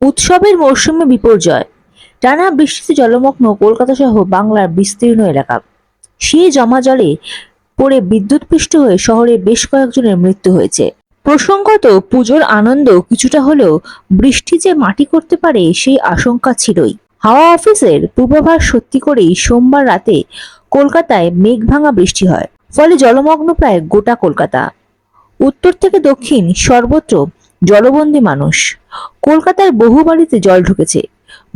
উৎসবের মরশুমে বিপর্যয়। টানা বৃষ্টিতে জলমগ্ন কলকাতা সহ বাংলার বিস্তীর্ণ এলাকা। সেই জমা জলে পড়ে বিদ্যুৎপৃষ্ট হয়ে শহরে বেশ কয়েকজনের মৃত্যু হয়েছে। প্রসঙ্গত, পুজোর আনন্দ কিছুটা হলেও বৃষ্টি যে মাটি করতে পারে সেই আশঙ্কা ছিলই। হাওয়া অফিসের পূর্বাভাস সত্যি করেই সোমবার রাতে কলকাতায় মেঘভাঙা বৃষ্টি হয়, ফলে জলমগ্ন প্রায় গোটা কলকাতা। উত্তর থেকে দক্ষিণ সর্বত্র জলবন্দী মানুষ। কলকাতার বহু বাড়িতে জল ঢুকেছে,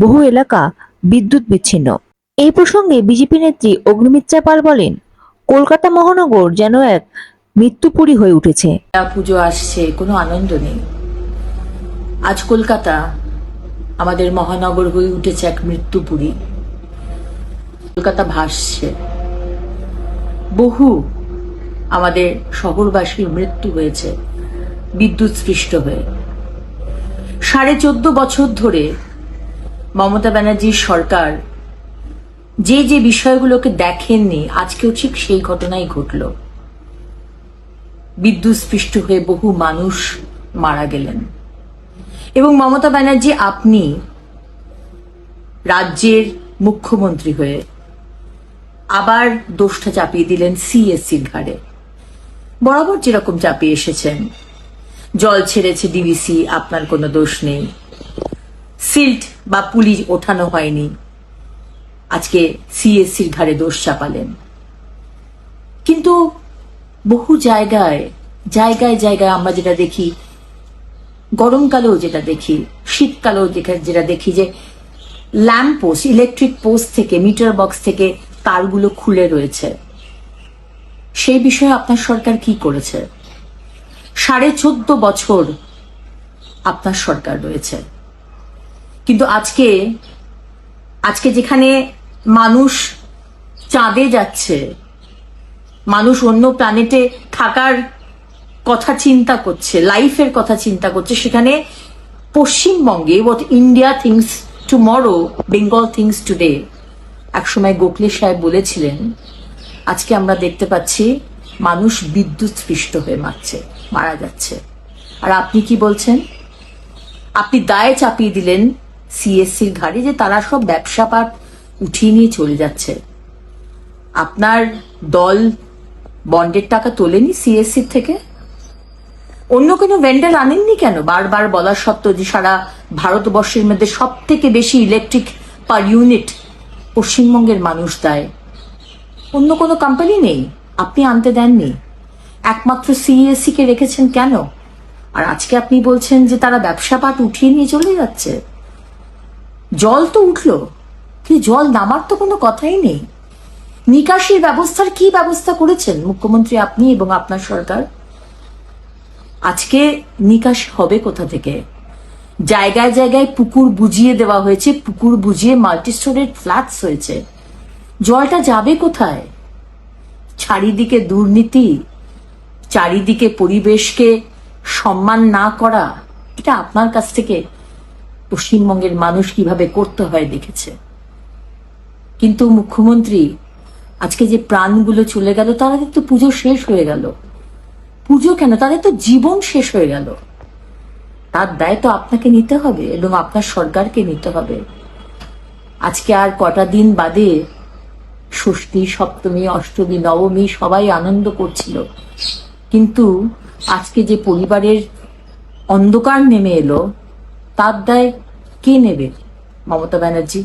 বহু এলাকা বিদ্যুৎ বিচ্ছিন্ন। এই প্রসঙ্গে বিজেপি নেত্রী অগ্নিমিত্রা পাল বলেন, কলকাতা মহানগর যেন এক মৃত্যুপুরী হয়ে উঠেছে। পুজো আসছে, কোনো আনন্দ নেই। আজ কলকাতা আমাদের মহানগর হয়ে উঠেছে এক মৃত্যুপুরী। কলকাতা ভাসছে। বহু আমাদের শহরবাসীর মৃত্যু হয়েছে। বিদ্যুৎ স্পৃষ্ট হয়ে। সাড়ে চোদ্দ বছর ধরে মমতা ব্যানার্জির সরকার যে যে বিষয়গুলোকে দেখেননি, আজকেও ঠিক সেই ঘটনাই ঘটলো। বিদ্যুৎ স্পৃষ্ট হয়ে বহু মানুষ মারা গেলেন। এবং মমতা ব্যানার্জি আপনি রাজ্যের মুখ্যমন্ত্রী হয়ে আবার দোষটা চাপিয়ে দিলেন সিএসসির ঘাড়ে। বরাবর যেরকম চাপিয়ে এসেছেন জল ছেড়েছে ডিবিসি, আপনার কোনো দোষ নেই। সিল্ট বা পুলিশ ওঠানো হয়নি। আজকে সিএসসির ঘাড়ে দোষ চাপালেন। কিন্তু বহু জায়গায় জায়গায় জায়গায় আমরা যেটা দেখি, গরমকালেও যেটা দেখি, শীতকালেও যেটা দেখি যে, ল্যাম্প পোস্ট, ইলেকট্রিক পোস্ট থেকে, মিটার বক্স থেকে তারগুলো খুলে রয়েছে। সেই বিষয়ে আপনার সরকার কি করেছে? সাড়ে চোদ্দ বছর আপনার সরকার রয়েছে। কিন্তু আজকে আজকে যেখানে মানুষ চাঁদে যাচ্ছে, মানুষ অন্য প্ল্যানেটে থাকার কথা চিন্তা করছে, লাইফের কথা চিন্তা করছে, সেখানে পশ্চিমবঙ্গে what India thinks tomorrow Bengal thinks today একসময় গোখলে সাহেব বলেছিলেন, আজকে আমরা দেখতে পাচ্ছি মানুষ বিদ্যুৎ স্পৃষ্ট হয়ে মারছে। মারা যাচ্ছে। আর আপনি কি বলছেন? আপনি দায়ে চাপিয়ে দিলেন সিএসসির ঘাড়ে যে তারা সব ব্যবসা পাট উঠিয়ে নিয়ে চলে যাচ্ছে। আপনার দল বন্ডের টাকা তোলেনি সিএসসি থেকে? অন্য কোনো ভেন্ডার আনেননি কেন? বারবার বলা সত্ত্বেও যে সারা ভারতবর্ষের মধ্যে সব থেকে বেশি ইলেকট্রিক পার ইউনিট পশ্চিমবঙ্গের মানুষ দেয়। অন্য কোনো কোম্পানি নেই। আপনি আনতে দেননি। একমাত্র সিএসসি কে রেখেছেন কেন? আর আজকে আপনি বলছেন যে তারা ব্যবসা পাট উঠিয়ে নিয়ে চলে যাচ্ছে। জল তো উঠল, কিন্তু জল নামার তো কোনো কথাই নেই। নিকাশির ব্যবস্থার কি ব্যবস্থা করেছেন মুখ্যমন্ত্রী আপনি এবং আপনার সরকার? আজকে নিকাশ হবে কোথা থেকে? জায়গায় জায়গায় পুকুর বুঝিয়ে দেওয়া হয়েছে, পুকুর বুঝিয়ে মাল্টি স্টোরের ফ্ল্যাটস হয়েছে। জলটা যাবে কোথায়? চারিদিকে দুর্নীতি চারিদিকে পরিবেশকে সম্মান না করা, এটা আপনার কাছ থেকে পশ্চিমবঙ্গের মানুষ কীভাবে করতে হয় দেখেছে। কিন্তু মুখ্যমন্ত্রী, আজকে যে প্রাণগুলো চলে গেল তাদের তো পুজো শেষ হয়ে গেল। পুজো কেন? তাদের তো জীবন শেষ হয়ে গেল। তার দায় তো আপনাকে নিতে হবে এবং আপনার সরকারকে নিতে হবে। আজকে আর কটা দিন বাদে ষষ্ঠী, সপ্তমী, অষ্টমী, নবমী সবাই আনন্দ করছিল। কিন্তু আজকে যে পরিবারের অন্ধকার নেমে এলো, তার দায় কে নেবে? মমতা ব্যানার্জি,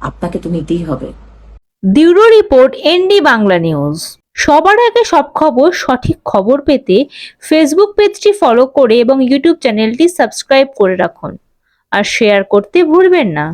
আপনাকে তো নিতেই হবে। Bureau report, ND Bangla news. সবার আগে সব খবর, সঠিক খবর পেতে ফেসবুক পেজটি ফলো করে এবং ইউটিউব চ্যানেলটি সাবস্ক্রাইব করে রাখুন। আর শেয়ার করতে ভুলবেন না।